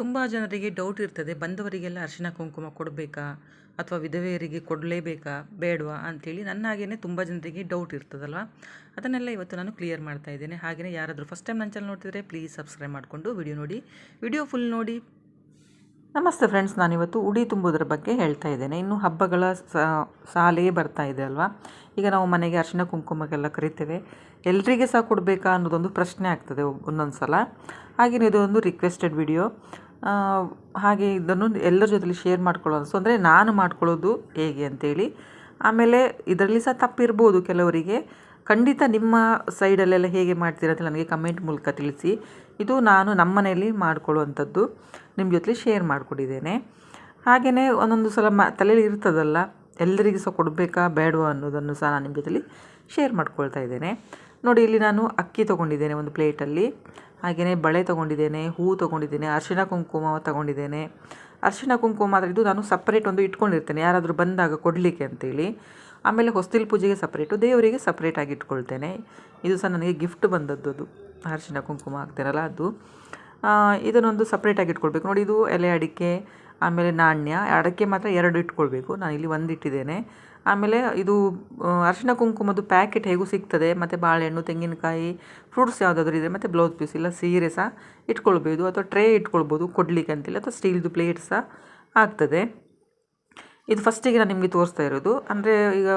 ತುಂಬ ಜನರಿಗೆ ಡೌಟ್ ಇರ್ತದೆ, ಬಂದವರಿಗೆಲ್ಲ ಅರಿಶಿನ ಕುಂಕುಮ ಕೊಡಬೇಕಾ? ಅಥವಾ ವಿಧವೆಯರಿಗೆ ಕೊಡಲೇಬೇಕಾ? ಬೇಡವಾ? ಅಂಥೇಳಿ ನನ್ನ ಹಾಗೇ ತುಂಬ ಜನರಿಗೆ ಡೌಟ್ ಇರ್ತದಲ್ವ? ಅದನ್ನೆಲ್ಲ ಇವತ್ತು ನಾನು ಕ್ಲಿಯರ್ ಮಾಡ್ತಾ ಇದ್ದೇನೆ. ಹಾಗೆಯೇ ಯಾರಾದರೂ ಫಸ್ಟ್ ಟೈಮ್ ನನ್ನ ಚಾನಲ್ ನೋಡ್ತಿದ್ರೆ ಪ್ಲೀಸ್ ಸಬ್ಸ್ಕ್ರೈಬ್ ಮಾಡಿಕೊಂಡು ವಿಡಿಯೋ ನೋಡಿ. ವಿಡಿಯೋ ಫುಲ್ ನೋಡಿ. ನಮಸ್ತೆ ಫ್ರೆಂಡ್ಸ್ ನಾನಿವತ್ತು ಉಡಿ ತುಂಬುವುದರ ಬಗ್ಗೆ ಹೇಳ್ತಾ ಇದ್ದೇನೆ. ಇನ್ನು ಹಬ್ಬಗಳ ಸಾಲೇ ಬರ್ತಾ ಇದೆ ಅಲ್ವಾ? ಈಗ ನಾವು ಮನೆಗೆ ಅರಿಶಿನ ಕುಂಕುಮಕ್ಕೆಲ್ಲ ಕರಿತೇವೆ. ಎಲ್ರಿಗೆ ಸಹ ಕೊಡಬೇಕಾ ಅನ್ನೋದೊಂದು ಪ್ರಶ್ನೆ ಆಗ್ತದೆ ಒಂದೊಂದು ಸಲ ಹಾಗೆಯೇ ಇದೊಂದು ರಿಕ್ವೆಸ್ಟೆಡ್ ವಿಡಿಯೋ ಹಾಗೆ ಇದನ್ನು ಎಲ್ಲರ ಜೊತೆಲಿ ಶೇರ್ ಮಾಡ್ಕೊಳ್ಳೋದು. ಸೊ ಅಂದರೆ ನಾನು ಮಾಡ್ಕೊಳ್ಳೋದು ಹೇಗೆ ಅಂತೇಳಿ. ಆಮೇಲೆ ಇದರಲ್ಲಿ ಸಹ ತಪ್ಪಿರ್ಬೋದು ಕೆಲವರಿಗೆ. ಖಂಡಿತ ನಿಮ್ಮ ಸೈಡಲ್ಲೆಲ್ಲ ಹೇಗೆ ಮಾಡ್ತೀರ ಅಂತ ನನಗೆ ಕಮೆಂಟ್ ಮೂಲಕ ತಿಳಿಸಿ. ಇದು ನಾನು ನಮ್ಮ ಮನೆಯಲ್ಲಿ ಮಾಡ್ಕೊಳ್ಳುವಂಥದ್ದು. ನಿಮ್ಮ ಜೊತೆಲಿ ಶೇರ್ ಮಾಡಿಕೊಂಡಿದ್ದೇನೆ. ಹಾಗೆಯೇ ಒಂದೊಂದು ಸಲ ಮ ತಲೆಯಲ್ಲಿ ಇರ್ತದಲ್ಲ. ಎಲ್ಲರಿಗೂ ಸಹ ಕೊಡಬೇಕಾ ಬೇಡವಾ ಅನ್ನೋದನ್ನು ಸಹ ನಾನು ನಿಮ್ಮ ಜೊತೆಲಿ ಶೇರ್ ಮಾಡ್ಕೊಳ್ತಾ ಇದ್ದೇನೆ. ನೋಡಿ, ಇಲ್ಲಿ ನಾನು ಅಕ್ಕಿ ತೊಗೊಂಡಿದ್ದೇನೆ ಒಂದು ಪ್ಲೇಟಲ್ಲಿ ಹಾಗೆಯೇ ಬಳೆ ತೊಗೊಂಡಿದ್ದೇನೆ, ಹೂ ತೊಗೊಂಡಿದ್ದೇನೆ, ಅರಿಶಿಣ ಕುಂಕುಮ ತೊಗೊಂಡಿದ್ದೇನೆ. ಅರಿಶಿಣ ಕುಂಕುಮ ಆದರೆ ಇದು ನಾನು ಸಪ್ರೇಟ್ ಒಂದು ಇಟ್ಕೊಂಡಿರ್ತೇನೆ, ಯಾರಾದರೂ ಬಂದಾಗ ಕೊಡಲಿಕ್ಕೆ ಅಂತೇಳಿ. ಆಮೇಲೆ ಹೊಸ್ತಿಲ್ ಪೂಜೆಗೆ ಸಪ್ರೇಟು ದೇವರಿಗೆ ಸಪ್ರೇಟಾಗಿ ಇಟ್ಕೊಳ್ತೇನೆ. ಇದು ಸಹ ನನಗೆ ಗಿಫ್ಟ್ ಬಂದದ್ದು ಅದು. ಅರಿಶಿಣ ಕುಂಕುಮ ಹಾಕ್ತೇನಲ್ಲ ಅದು. ಇದನ್ನೊಂದು ಸಪ್ರೇಟಾಗಿ ಇಟ್ಕೊಳ್ಬೇಕು. ನೋಡಿ, ಇದು ಎಲೆ ಅಡಿಕೆ ಆಮೇಲೆ ನಾಣ್ಯ, ಅಡಕೆ ಮಾತ್ರ ಎರಡು ಇಟ್ಕೊಳ್ಬೇಕು. ನಾನು ಇಲ್ಲಿ ಒಂದು ಇಟ್ಟಿದ್ದೇನೆ. ಆಮೇಲೆ ಇದು ಅರಿಶಿನ ಕುಂಕುಮದ್ದು ಪ್ಯಾಕೆಟ್ ಹೇಗೂ ಸಿಗ್ತದೆ, ಮತ್ತು ಬಾಳೆಹಣ್ಣು, ತೆಂಗಿನಕಾಯಿ ಫ್ರೂಟ್ಸ್ ಯಾವುದಾದ್ರೂ ಇದೆ ಮತ್ತು ಬ್ಲೌಸ್ ಪೀಸ್ ಇಲ್ಲ, ಸೀರೆ ಸಹ ಇಟ್ಕೊಳ್ಬೋದು. ಅಥವಾ ಟ್ರೇ ಇಟ್ಕೊಳ್ಬೋದು, ಕೊಡಲಿಕ್ಕೆ ಅಂತೇಳಿ ಅಥವಾ ಸ್ಟೀಲ್ದು ಪ್ಲೇಟ್ ಸಹ ಆಗ್ತದೆ. ಇದು ಫಸ್ಟಿಗೆ ನಾನು ನಿಮಗೆ ತೋರಿಸ್ತಾ ಇರೋದು. ಅಂದರೆ ಈಗ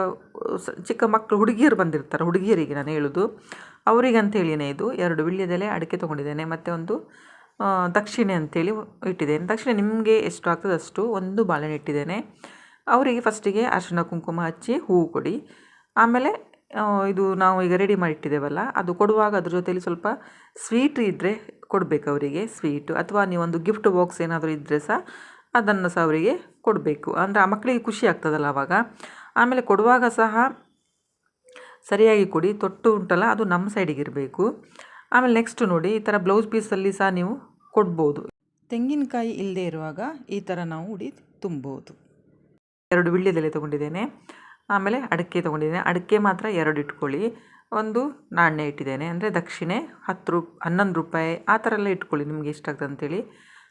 ಚಿಕ್ಕ ಮಕ್ಕಳು ಹುಡುಗಿಯರು ಬಂದಿರ್ತಾರೆ, ಹುಡುಗಿಯರಿಗೆ ನಾನು ಹೇಳೋದು. ಅವರಿಗೆ ಅಂತೇಳಿನೇ ಇದು. ಎರಡು ವಿಳ್ಯದೆಲೆ, ಅಡಿಕೆ ತೊಗೊಂಡಿದ್ದೇನೆ. ಮತ್ತು ಒಂದು ದಕ್ಷಿಣೆ ಅಂತೇಳಿ ಇಟ್ಟಿದ್ದೇನೆ ದಕ್ಷಿಣೆ ನಿಮಗೆ ಎಷ್ಟು ಆಗ್ತದೆ ಅಷ್ಟು ಒಂದು ಬಾಳೆಹಣ್ಣು ಇಟ್ಟಿದ್ದೇನೆ. ಅವರಿಗೆ ಫಸ್ಟಿಗೆ ಅರಿಶಿನ ಕುಂಕುಮ ಹಚ್ಚಿ ಹೂವು ಕೊಡಿ. ಆಮೇಲೆ ಇದು ನಾವು ಈಗ ರೆಡಿ ಮಾಡಿ ಇಟ್ಟಿದ್ದೇವಲ್ಲ, ಅದು ಕೊಡುವಾಗ ಅದ್ರ ಜೊತೆಯಲ್ಲಿ ಸ್ವಲ್ಪ ಸ್ವೀಟ್ ಇದ್ದರೆ ಕೊಡಬೇಕು ಅವರಿಗೆ ಸ್ವೀಟು ಅಥವಾ ನೀವೊಂದು ಗಿಫ್ಟ್ ಬಾಕ್ಸ್ ಏನಾದರೂ ಇದ್ದರೆ ಸಹ ಅದನ್ನು ಸಹ ಅವರಿಗೆ ಕೊಡಬೇಕು. ಅಂದರೆ ಆ ಮಕ್ಕಳಿಗೆ ಖುಷಿ ಆಗ್ತದಲ್ಲ ಆವಾಗ ಆಮೇಲೆ ಕೊಡುವಾಗ ಸಹ ಸರಿಯಾಗಿ ಕೊಡಿ, ತೊಟ್ಟು ಉಂಟಲ್ಲ, ಅದು ನಮ್ಮ ಸೈಡಿಗೆ ಇರಬೇಕು. ಆಮೇಲೆ ನೆಕ್ಸ್ಟ್ ನೋಡಿ ಈ ಥರ ಬ್ಲೌಸ್ ಪೀಸಲ್ಲಿ ಸಹ ನೀವು ಕೊಡ್ಬೋದು. ತೆಂಗಿನಕಾಯಿ ಇಲ್ಲದೆ ಇರುವಾಗ ಈ ಥರ ನಾವು ಉಡಿ ತುಂಬೋದು ಎರಡು ವಿಳ್ಯದೆಲೆ ತೊಗೊಂಡಿದ್ದೇನೆ. ಆಮೇಲೆ ಅಡಿಕೆ ತೊಗೊಂಡಿದ್ದೇನೆ. ಅಡಿಕೆ ಮಾತ್ರ ಎರಡು ಇಟ್ಕೊಳ್ಳಿ. ಒಂದು ನಾಣ್ಯ ಇಟ್ಟಿದ್ದೇನೆ. ಅಂದರೆ ದಕ್ಷಿಣೆ ಹತ್ತು ರೂಪ ಹನ್ನೊಂದು ರೂಪಾಯಿ ಆ ಥರ ಎಲ್ಲ ಇಟ್ಕೊಳ್ಳಿ ನಿಮಗೆ ಎಷ್ಟಾಗ್ತದೆ ಅಂತೇಳಿ.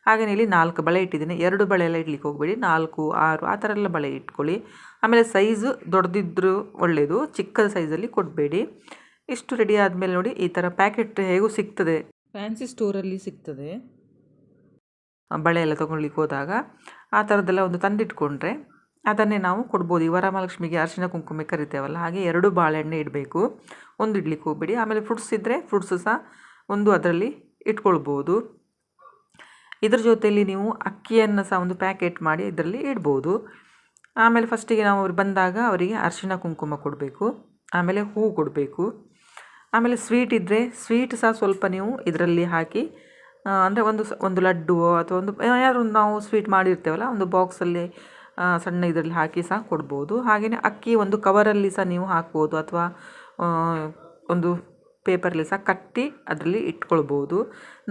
ಹಾಗೆಯೇ ಇಲ್ಲಿ ನಾಲ್ಕು ಬಳೆ ಇಟ್ಟಿದ್ದೀನಿ. ಎರಡು ಬಳೆ ಎಲ್ಲ ಇಡ್ಲಿಕ್ಕೆ ಹೋಗಬೇಡಿ. ನಾಲ್ಕು ಆರು ಆ ಥರ ಎಲ್ಲ ಬಳೆ ಇಟ್ಕೊಳ್ಳಿ. ಆಮೇಲೆ ಸೈಜು ದೊಡ್ಡದಿದ್ದರೂ ಒಳ್ಳೆಯದು ಚಿಕ್ಕದ ಸೈಜಲ್ಲಿ ಕೊಡಬೇಡಿ. ಇಷ್ಟು ರೆಡಿ ಆದಮೇಲೆ ನೋಡಿ ಈ ಥರ ಪ್ಯಾಕೆಟ್ ಹೇಗೂ ಸಿಗ್ತದೆ. ಫ್ಯಾನ್ಸಿ ಸ್ಟೋರಲ್ಲಿ ಸಿಗ್ತದೆ. ಬಳೆ ಎಲ್ಲ ತೊಗೊಳ್ಲಿಕ್ಕೆ ಹೋದಾಗ ಆ ಥರದ್ದೆಲ್ಲ ಒಂದು ತಂದಿಟ್ಕೊಂಡ್ರೆ ಅದನ್ನೇ ನಾವು ಕೊಡ್ಬೋದು. ಈ ವರಮಹಾಲಕ್ಷ್ಮಿಗೆ ಅರಿಶಿನ ಕುಂಕುಮ ಕರಿತೇವಲ್ಲ ಹಾಗೆ ಎರಡು ಬಾಳೆಹಣ್ಣೆ ಇಡಬೇಕು. ಒಂದು ಇಡ್ಲಿಕ್ಕೆ ಹೋಗ್ಬೇಡಿ. ಆಮೇಲೆ ಫ್ರೂಟ್ಸ್ ಇದ್ದರೆ ಫ್ರೂಟ್ಸು ಸಹ ಒಂದು ಅದರಲ್ಲಿ ಇಟ್ಕೊಳ್ಬೋದು. ಇದ್ರ ಜೊತೆಯಲ್ಲಿ ನೀವು ಅಕ್ಕಿಯನ್ನು ಸಹ ಒಂದು ಪ್ಯಾಕೆಟ್ ಮಾಡಿ ಇದರಲ್ಲಿ ಇಡ್ಬೋದು. ಆಮೇಲೆ ಫಸ್ಟಿಗೆ ನಾವು ಅವ್ರು ಬಂದಾಗ ಅವರಿಗೆ ಅರಿಶಿನ ಕುಂಕುಮ ಕೊಡಬೇಕು. ಆಮೇಲೆ ಹೂ ಕೊಡಬೇಕು. ಆಮೇಲೆ ಸ್ವೀಟ್ ಇದ್ದರೆ ಸ್ವೀಟ್ ಸಹ ಸ್ವಲ್ಪ ನೀವು ಇದರಲ್ಲಿ ಹಾಕಿ ಅಂದರೆ ಒಂದು ಒಂದು ಲಡ್ಡು ಅಥವಾ ಒಂದು ಏನಾದರೂ ನಾವು ಸ್ವೀಟ್ ಮಾಡಿರ್ತೇವಲ್ಲ, ಒಂದು ಬಾಕ್ಸಲ್ಲಿ ಸಣ್ಣ ಇದರಲ್ಲಿ ಹಾಕಿ ಸಹ ಕೊಡ್ಬೋದು. ಹಾಗೆಯೇ ಅಕ್ಕಿ ಒಂದು ಕವರಲ್ಲಿ ಸಹ ನೀವು ಹಾಕ್ಬೋದು ಅಥವಾ ಒಂದು ಪೇಪರಲ್ಲಿ ಸಹ ಕಟ್ಟಿ ಅದರಲ್ಲಿ ಇಟ್ಕೊಳ್ಬೋದು.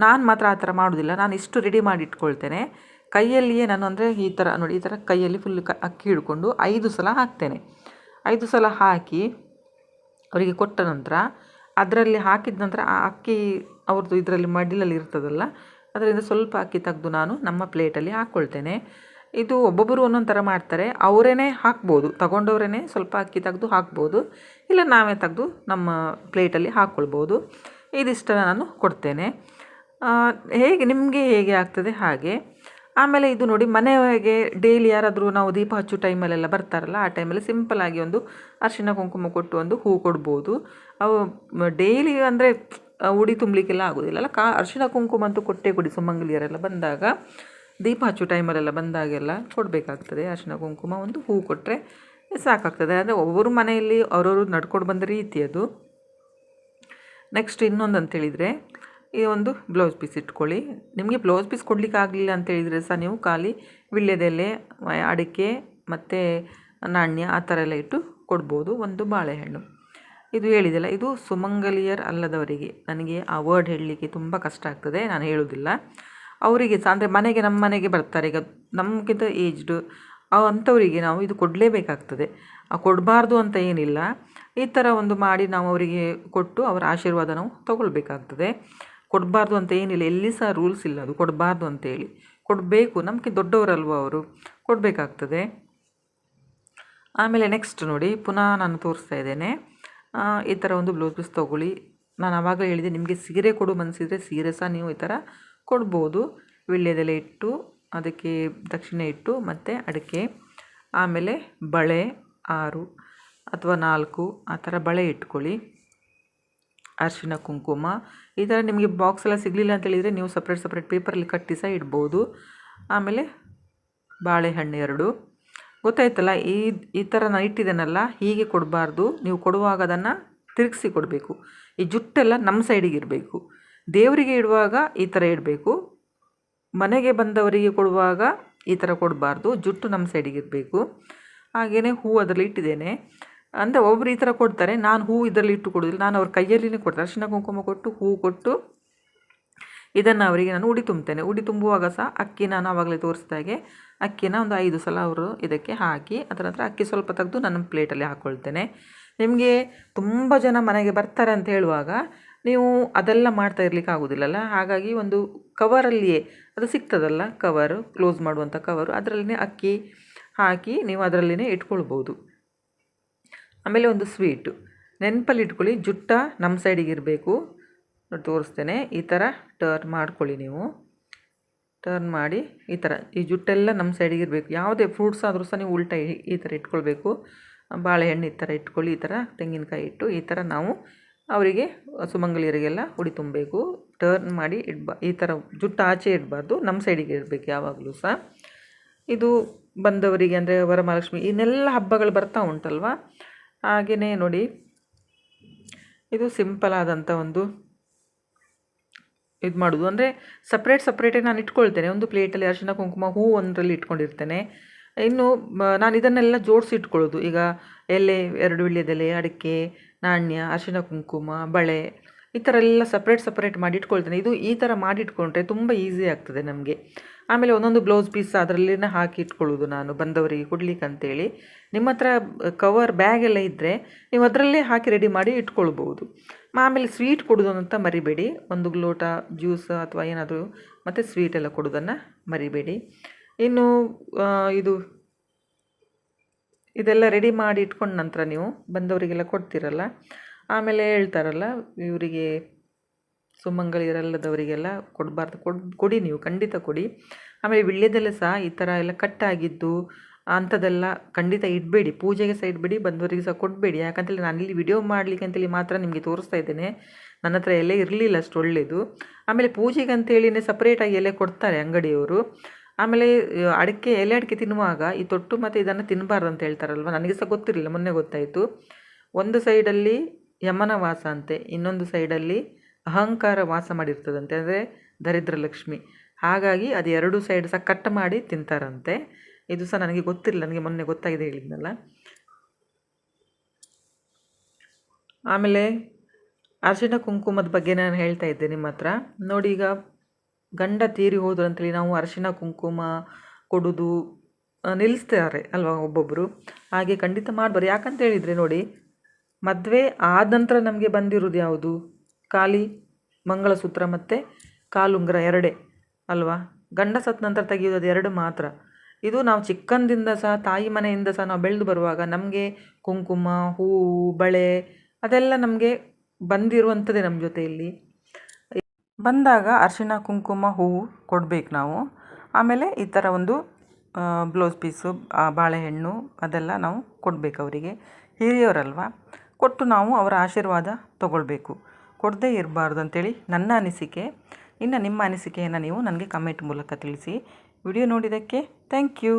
ನಾನು ಮಾತ್ರ ಆ ಥರ ಮಾಡೋದಿಲ್ಲ. ನಾನು ಇಷ್ಟು ರೆಡಿ ಮಾಡಿ ಇಟ್ಕೊಳ್ತೇನೆ. ಕೈಯಲ್ಲಿಯೇ ನಾನು ಅಂದರೆ ಈ ಥರ ನೋಡಿ, ಈ ಥರ ಕೈಯಲ್ಲಿ ಫುಲ್ ಕ, ಅಕ್ಕಿ ಹಿಡ್ಕೊಂಡು ಐದು ಸಲ ಹಾಕ್ತೇನೆ. ಐದು ಸಲ ಹಾಕಿ, ಅವರಿಗೆ ಕೊಟ್ಟ ನಂತರ ಅದರಲ್ಲಿ ಹಾಕಿದ ನಂತರ ಆ ಅಕ್ಕಿ ಅವ್ರದ್ದು ಇದರಲ್ಲಿ ಮಡಿಲಲ್ಲಿ ಇರ್ತದಲ್ಲ, ಅದರಿಂದ ಸ್ವಲ್ಪ ಅಕ್ಕಿ ತೆಗೆದು ನಾನು ನಮ್ಮ ಪ್ಲೇಟಲ್ಲಿ ಹಾಕ್ಕೊಳ್ತೇನೆ ಇದು ಒಬ್ಬೊಬ್ಬರು ಒಂದೊಂದು ಥರ ಮಾಡ್ತಾರೆ. ಅವರೇ ಹಾಕ್ಬೋದು ತಗೊಂಡವ್ರೇ ಸ್ವಲ್ಪ ಅಕ್ಕಿ ತೆಗೆದು ಹಾಕ್ಬೋದು, ಇಲ್ಲ ನಾವೇ ತೆಗೆದು ನಮ್ಮ ಪ್ಲೇಟಲ್ಲಿ ಹಾಕ್ಕೊಳ್ಬೋದು ಇದಿಷ್ಟನ್ನು ನಾನು ಕೊಡ್ತೇನೆ. ಹೇಗೆ, ನಿಮಗೆ ಹೇಗೆ ಆಗ್ತದೆ ಹಾಗೆ. ಆಮೇಲೆ ಇದು ನೋಡಿ, ಮನೆಗೆ ಡೈಲಿ ಯಾರಾದರೂ ನಾವು ದೀಪ ಹಚ್ಚು ಟೈಮಲ್ಲೆಲ್ಲ ಬರ್ತಾರಲ್ಲ, ಆ ಟೈಮಲ್ಲಿ ಸಿಂಪಲ್ಲಾಗಿ ಒಂದು ಅರಿಶಿನ ಕುಂಕುಮ ಕೊಟ್ಟು ಒಂದು ಹೂ ಕೊಡ್ಬೋದು. ಅವು ಡೈಲಿ ಅಂದರೆ ಉಡಿ ತುಂಬಲಿಕ್ಕೆಲ್ಲ ಆಗೋದಿಲ್ಲ ಅಲ್ಲ. ಕಾ, ಅರಿಶಿಣ, ಕುಂಕುಮ ಅಂತೂ ಕೊಟ್ಟೆ ಕೊಡಿ, ಸುಮಂಗಲಿಯರೆಲ್ಲ ಬಂದಾಗ. ದೀಪ ಹಚ್ಚೋ ಟೈಮಲ್ಲೆಲ್ಲ ಬಂದಾಗೆಲ್ಲ ಕೊಡಬೇಕಾಗ್ತದೆ. ಅರಿಶಿಣ, ಕುಂಕುಮ ಒಂದು ಹೂ ಕೊಟ್ಟರೆ ಸಾಕಾಗ್ತದೆ. ಅಂದರೆ ಒಬ್ಬೊಬ್ಬರು ಮನೆಯಲ್ಲಿ ಅವರವರು ನಡ್ಕೊಂಡು ಬಂದ ರೀತಿ ಅದು. ನೆಕ್ಸ್ಟ್ ಇನ್ನೊಂದು ಅಂತೇಳಿದರೆ ಈ ಒಂದು ಬ್ಲೌಸ್ ಪೀಸ್ ಇಟ್ಕೊಳ್ಳಿ. ನಿಮಗೆ ಬ್ಲೌಸ್ ಪೀಸ್ ಕೊಡಲಿಕ್ಕೆ ಆಗಲಿಲ್ಲ ಅಂತೇಳಿದರೆ ಸಹ ನೀವು ಖಾಲಿ ವಿಳ್ಯದೆಲೆ, ಅಡಿಕೆ ಮತ್ತು ನಾಣ್ಯ ಆ ಥರ ಎಲ್ಲ ಇಟ್ಟು ಕೊಡ್ಬೋದು ಒಂದು ಬಾಳೆಹಣ್ಣು. ಇದು ಹೇಳಿದೆಲ್ಲ, ಇದು ಸುಮಂಗಲಿಯರ್ ಅಲ್ಲದವರಿಗೆ. ನನಗೆ ಆ ವರ್ಡ್ ಹೇಳಲಿಕ್ಕೆ ತುಂಬ ಕಷ್ಟ ಆಗ್ತದೆ, ನಾನು ಹೇಳೋದಿಲ್ಲ ಅವರಿಗೆ ಸಹ, ಅಂದರೆ ಮನೆಗೆ, ನಮ್ಮ ಮನೆಗೆ ಬರ್ತಾರೆ, ಈಗ ನಮಗಿಂತ ಏಜ್ಡು ಅಂಥವರಿಗೆ ನಾವು ಇದು ಕೊಡಲೇಬೇಕಾಗ್ತದೆ. ಕೊಡಬಾರ್ದು ಅಂತ ಏನಿಲ್ಲ. ಈ ಥರ ಒಂದು ಮಾಡಿ ನಾವು ಅವರಿಗೆ ಕೊಟ್ಟು ಅವರ ಆಶೀರ್ವಾದ ನಾವು ತಗೊಳ್ಬೇಕಾಗ್ತದೆ. ಕೊಡಬಾರ್ದು ಅಂತ ಏನಿಲ್ಲ, ಎಲ್ಲಿ ಸಹ ರೂಲ್ಸ್ ಇಲ್ಲ, ಅದು ಕೊಡಬಾರ್ದು ಅಂತೇಳಿ ಕೊಡಬೇಕು, ನಮಗೆ ದೊಡ್ಡವರಲ್ವ ಅವರು? ಕೊಡಬೇಕಾಗ್ತದೆ. ಆಮೇಲೆ ನೆಕ್ಸ್ಟ್ ನೋಡಿ, ಪುನಃ ನಾನು ತೋರಿಸ್ತಾ ಇದ್ದೇನೆ. ಈ ಥರ ಒಂದು ಬ್ಲೌಸ್ ಪೀಸ್ ತೊಗೊಳ್ಳಿ. ನಾನು ಆವಾಗಲೇ ಹೇಳಿದೆ ನಿಮಗೆ ಸೀರೆ ಕೊಡು ಮನಸ್ಸಿದ್ರೆ ಸೀರೆ ಸಹ ನೀವು ಈ ಥರ ಕೊಡ್ಬೋದು. ವಿಳ್ಯದೆಲೆ ಇಟ್ಟು, ಅದಕ್ಕೆ ದಕ್ಷಿಣೆ ಇಟ್ಟು, ಮತ್ತು ಅಡಿಕೆ, ಆಮೇಲೆ ಬಳೆ ಆರು ಅಥವಾ ನಾಲ್ಕು, ಆ ಥರ ಬಳೆ ಇಟ್ಕೊಳ್ಳಿ. ಅರಿಶಿನ ಕುಂಕುಮ. ಈ ಥರ ನಿಮಗೆ ಬಾಕ್ಸ್ ಎಲ್ಲ ಸಿಗಲಿಲ್ಲ ಅಂತ ಹೇಳಿದರೆ ನೀವು ಸಪ್ರೇಟ್ ಸಪ್ರೇಟ್ ಪೇಪರಲ್ಲಿ ಕಟ್ಟಿ ಸಹ ಇಡ್ಬೋದು. ಆಮೇಲೆ ಬಾಳೆಹಣ್ಣು ಎರಡು. ಗೊತ್ತಾಯ್ತಲ್ಲ, ಈ ಈ ಥರ ನಾನು ಇಟ್ಟಿದ್ದೇನಲ್ಲ, ಹೀಗೆ ಕೊಡಬಾರ್ದು. ನೀವು ಕೊಡುವಾಗ ಅದನ್ನು ತಿರುಗಿಸಿ ಕೊಡಬೇಕು. ಈ ಜುಟ್ಟೆಲ್ಲ ನಮ್ಮ ಸೈಡಿಗೆ ಇರಬೇಕು. ದೇವರಿಗೆ ಇಡುವಾಗ ಈ ಥರ ಇಡಬೇಕು. ಮನೆಗೆ ಬಂದವರಿಗೆ ಕೊಡುವಾಗ ಈ ಥರ ಕೊಡಬಾರ್ದು. ಜುಟ್ಟು ನಮ್ಮ ಸೈಡಿಗೆ ಇರಬೇಕು. ಹಾಗೆಯೇ ಹೂ ಅದರಲ್ಲಿ ಇಟ್ಟಿದ್ದೇನೆ. ಅಂದರೆ ಒಬ್ಬರು ಈ ಥರ ಕೊಡ್ತಾರೆ, ನಾನು ಹೂವು ಇದರಲ್ಲಿ ಇಟ್ಟು ಕೊಡೋದಿಲ್ಲ. ನಾನು ಅವ್ರ ಕೈಯಲ್ಲಿನೇ ಕೊಡ್ತಾರೆ. ಅರಿಶಿನ ಕುಂಕುಮ ಕೊಟ್ಟು ಹೂವು ಕೊಟ್ಟು ಇದನ್ನು ಅವರಿಗೆ ನಾನು ಉಡಿ ತುಂಬ್ತೇನೆ ಉಡಿ ತುಂಬುವಾಗ ಸಹ ಅಕ್ಕಿ ನಾನು ಆವಾಗಲೇ ತೋರಿಸಿದಾಗೆ ಅಕ್ಕಿನ ಒಂದು ಐದು ಸಲ ಅವರು ಇದಕ್ಕೆ ಹಾಕಿ ಅದರ ನಂತರ ಅಕ್ಕಿ ಸ್ವಲ್ಪ ತೆಗೆದು ನನ್ನ ಪ್ಲೇಟಲ್ಲಿ ಹಾಕ್ಕೊಳ್ತೇನೆ ನಿಮಗೆ ತುಂಬ ಜನ ಮನೆಗೆ ಬರ್ತಾರೆ ಅಂತ ಹೇಳುವಾಗ ನೀವು ಅದೆಲ್ಲ ಮಾಡ್ತಾ ಇರಲಿಕ್ಕೆ ಆಗೋದಿಲ್ಲಲ್ಲ? ಹಾಗಾಗಿ ಒಂದು ಕವರಲ್ಲಿಯೇ, ಅದು ಸಿಗ್ತದಲ್ಲ? ಕವರು, ಕ್ಲೋಸ್ ಮಾಡುವಂಥ ಕವರು, ಅದರಲ್ಲಿನೇ ಅಕ್ಕಿ ಹಾಕಿ ನೀವು ಅದರಲ್ಲಿನೇ ಇಟ್ಕೊಳ್ಬೋದು ಆಮೇಲೆ ಒಂದು ಸ್ವೀಟು. ನೆನಪಲ್ಲಿ ಇಟ್ಕೊಳ್ಳಿ, ಜುಟ್ಟ ನಮ್ಮ ಸೈಡಿಗೆ ಇರಬೇಕು. ತೋರಿಸ್ತೇನೆ. ಈ ಥರ ಟರ್ನ್ ಮಾಡ್ಕೊಳ್ಳಿ ನೀವು. ಟರ್ನ್ ಮಾಡಿ ಈ ಥರ. ಈ ಜುಟ್ಟೆಲ್ಲ ನಮ್ಮ ಸೈಡಿಗೆ ಇರಬೇಕು. ಯಾವುದೇ ಫ್ರೂಟ್ಸ್ ಆದರೂ ಸಹ ನೀವು ಉಲ್ಟಾ ಈ- ಥರ ಇಟ್ಕೊಳ್ಬೇಕು. ಬಾಳೆಹಣ್ಣು ಈ ಥರ ಇಟ್ಕೊಳ್ಳಿ, ಈ ಥರ ತೆಂಗಿನಕಾಯಿ ಇಟ್ಟು ಈ ಥರ ನಾವು ಅವರಿಗೆ ಸುಮಂಗಲಿಯರಿಗೆಲ್ಲ ಉಡಿ ತುಂಬಬೇಕು. ಟರ್ನ್ ಮಾಡಿ ಇಡ್ಬಾ ಈ ಥರ ಜುಟ್ಟು ಆಚೆ ಇಡಬಾರ್ದು. ನಮ್ಮ ಸೈಡಿಗೆ ಇರಬೇಕು ಯಾವಾಗಲೂ ಸಹ. ಇದು ಬಂದವರಿಗೆ ಅಂದರೆ ವರಮಹಾಲಕ್ಷ್ಮಿ ಇನ್ನೆಲ್ಲ ಹಬ್ಬಗಳು ಬರ್ತಾ ಉಂಟಲ್ವ? ಹಾಗೆಯೇ ನೋಡಿ. ಇದು ಸಿಂಪಲ್ ಆದಂಥ ಒಂದು ಇದು ಮಾಡೋದು. ಅಂದರೆ ಸಪ್ರೇಟ್ ಸಪ್ರೇಟೇ ನಾನು ಇಟ್ಕೊಳ್ತೇನೆ. ಒಂದು ಪ್ಲೇಟಲ್ಲಿ ಅರಿಶಿನ ಕುಂಕುಮ, ಹೂ ಒಂದರಲ್ಲಿ ಇಟ್ಕೊಂಡಿರ್ತೇನೆ. ಇನ್ನು ನಾನು ಇದನ್ನೆಲ್ಲ ಜೋಡಿಸಿ ಇಟ್ಕೊಳ್ಳೋದು. ಈಗ ಎಲೆ, ಎರಡು ವೀಳ್ಯದೆಲೆ ಅಡಿಕೆ, ನಾಣ್ಯ ಅರಿಶಿನ ಕುಂಕುಮ, ಬಳೆ, ಈ ಥರ ಎಲ್ಲ ಸಪ್ರೇಟ್ ಸಪ್ರೇಟ್ ಮಾಡಿ ಇಟ್ಕೊಳ್ತೇನೆ. ಇದು ಈ ಥರ ಮಾಡಿ ಇಟ್ಕೊಂಡ್ರೆ ತುಂಬ ಈಸಿ ಆಗ್ತದೆ ನಮಗೆ. ಆಮೇಲೆ ಒಂದೊಂದು ಬ್ಲೌಸ್ ಪೀಸ್ ಅದರಲ್ಲಿನ ಹಾಕಿ ಇಟ್ಕೊಳ್ಳೋದು ನಾನು, ಬಂದವರಿಗೆ ಕೊಡ್ಲಿಕ್ಕೆ ಅಂತೇಳಿ ನಿಮ್ಮ ಹತ್ರ ಕವರ್ ಬ್ಯಾಗ್ ಎಲ್ಲ ಇದ್ದರೆ ನೀವು ಅದರಲ್ಲೇ ಹಾಕಿ ರೆಡಿ ಮಾಡಿ ಇಟ್ಕೊಳ್ಬೋದು ಆಮೇಲೆ ಸ್ವೀಟ್ ಕೊಡೋದು ಅಂತ ಮರಿಬೇಡಿ. ಒಂದು ಲೋಟ ಜ್ಯೂಸ್ ಅಥವಾ ಏನಾದರೂ ಮತ್ತು ಸ್ವೀಟ್ ಎಲ್ಲ ಕೊಡೋದನ್ನು ಮರಿಬೇಡಿ. ಇನ್ನು ಇದು, ಇದೆಲ್ಲ ರೆಡಿ ಮಾಡಿ ಇಟ್ಕೊಂಡ ನಂತರ ನೀವು ಬಂದವರಿಗೆಲ್ಲ ಕೊಡ್ತೀರಲ್ಲ, ಆಮೇಲೆ ಹೇಳ್ತಾರಲ್ಲ, ಇವರಿಗೆ ಸುಮಂಗಲಿಯರಲ್ಲದವರಿಗೆಲ್ಲ ಕೊಡಬಾರ್ದು. ಕೊಡ್, ಕೊಡಿ ನೀವು, ಖಂಡಿತ ಕೊಡಿ. ಆಮೇಲೆ ವಿಳ್ಯದಲ್ಲೇ ಸಹ ಈ ಥರ ಎಲ್ಲ ಕಟ್ಟಾಗಿದ್ದು ಅಂಥದ್ದೆಲ್ಲ ಖಂಡಿತ ಇಡಬೇಡಿ. ಪೂಜೆಗೆ ಸಹ ಇಡಬೇಡಿ, ಬಂದವರಿಗೆ ಸಹ ಕೊಡಬೇಡಿ. ಯಾಕಂತೇಳಿ ನಾನು ಇಲ್ಲಿ ವಿಡಿಯೋ ಮಾಡಲಿಕ್ಕೆ ಅಂತೇಳಿ ಮಾತ್ರ ನಿಮಗೆ ತೋರಿಸ್ತಾ ಇದ್ದೇನೆ. ನನ್ನ ಹತ್ರ ಎಲೆ ಇರಲಿಲ್ಲ ಅಷ್ಟು ಒಳ್ಳೆಯದು ಆಮೇಲೆ ಪೂಜೆಗೆ ಅಂತೇಳಿನೇ ಸಪ್ರೇಟಾಗಿ ಎಲೆ ಕೊಡ್ತಾರೆ ಅಂಗಡಿಯವರು. ಆಮೇಲೆ ಅಡಿಕೆ, ಎಲೆ ಅಡಿಕೆ ತಿನ್ನುವಾಗ ಈ ತೊಟ್ಟು ಮತ್ತು ಇದನ್ನು ತಿನ್ನಬಾರ್ದು ಅಂತ ಹೇಳ್ತಾರಲ್ವ? ನನಗೆ ಸಹ ಗೊತ್ತಿರಲಿಲ್ಲ, ಮೊನ್ನೆ ಗೊತ್ತಾಯಿತು. ಒಂದು ಸೈಡಲ್ಲಿ ಯಮನ ವಾಸ ಅಂತೆ, ಇನ್ನೊಂದು ಸೈಡಲ್ಲಿ ಅಹಂಕಾರ ವಾಸ ಮಾಡಿರ್ತದಂತೆ, ಅಂದರೆ ದರಿದ್ರ ಲಕ್ಷ್ಮಿ. ಹಾಗಾಗಿ ಅದು ಎರಡು ಸೈಡ್ ಸಹ ಕಟ್ ಮಾಡಿ ತಿಂತಾರಂತೆ. ಇದು ಸಹ ನನಗೆ ಗೊತ್ತಿರಲಿಲ್ಲ, ನನಗೆ ಮೊನ್ನೆ ಗೊತ್ತಾಗಿದೆ ಹೇಳಿದ್ನಲ್ಲ. ಆಮೇಲೆ ಅರ್ಶಿಣ ಕುಂಕುಮದ ಬಗ್ಗೆ ನಾನು ಹೇಳ್ತಾ ಇದ್ದೆ ನಿಮ್ಮ ಹತ್ರ. ನೋಡಿ ಈಗ ಗಂಡ ತೀರಿ ಹೋದ್ರು ಅಂತೇಳಿ ನಾವು ಅರಿಶಿನ ಕುಂಕುಮ ಕೊಡೋದು ನಿಲ್ಲಿಸ್ತಾರೆ ಅಲ್ವಾ ಒಬ್ಬೊಬ್ಬರು ಹಾಗೆ ಖಂಡಿತ ಮಾಡ್ಬಾರ್ದು ಯಾಕಂತ ಹೇಳಿದರೆ ನೋಡಿ, ಮದುವೆ ಆದ ನಂತರ ನಮಗೆ ಬಂದಿರೋದು ಯಾವುದು? ಖಾಲಿ ಮಂಗಳಸೂತ್ರ ಮತ್ತು ಕಾಲುಂಗ್ರ ಎರಡೇ, ಅಲ್ವಾ? ಗಂಡ ಸತ್ತ ನಂತರ ತೆಗೆಯೋದು ಎರಡು ಮಾತ್ರ. ಇದು ನಾವು ಚಿಕ್ಕಂದಿಂದ ಸಹ, ತಾಯಿ ಮನೆಯಿಂದ ಸಹ ನಾವು ಬೆಳೆದು ಬರುವಾಗ ನಮಗೆ ಕುಂಕುಮ, ಹೂವು, ಬಳೆ ಅದೆಲ್ಲ ನಮಗೆ ಬಂದಿರುವಂಥದ್ದೇ ನಮ್ಮ ಜೊತೆಯಲ್ಲಿ. ಬಂದಾಗ ಅರಿಶಿನ ಕುಂಕುಮ, ಹೂವು ಕೊಡಬೇಕು ನಾವು. ಆಮೇಲೆ ಈ ಥರ ಒಂದು ಬ್ಲೌಸ್ ಪೀಸು ಬಾಳೆಹಣ್ಣು ಅದೆಲ್ಲ ನಾವು ಕೊಡಬೇಕು ಅವರಿಗೆ. ಹಿರಿಯವರಲ್ವ ಕೊಟ್ಟು ನಾವು ಅವರ ಆಶೀರ್ವಾದ ತಗೊಳ್ಬೇಕು. ಕೊಡದೇ ಇರಬಾರ್ದು ಅಂತೇಳಿ ನನ್ನ ಅನಿಸಿಕೆ. ಇನ್ನು ನಿಮ್ಮ ಅನಿಸಿಕೆಯನ್ನು ನೀವು ನನಗೆ ಕಮೆಂಟ್ ಮೂಲಕ ತಿಳಿಸಿ. ವಿಡಿಯೋ ನೋಡಿದ್ದಕ್ಕೆ ಥ್ಯಾಂಕ್ ಯು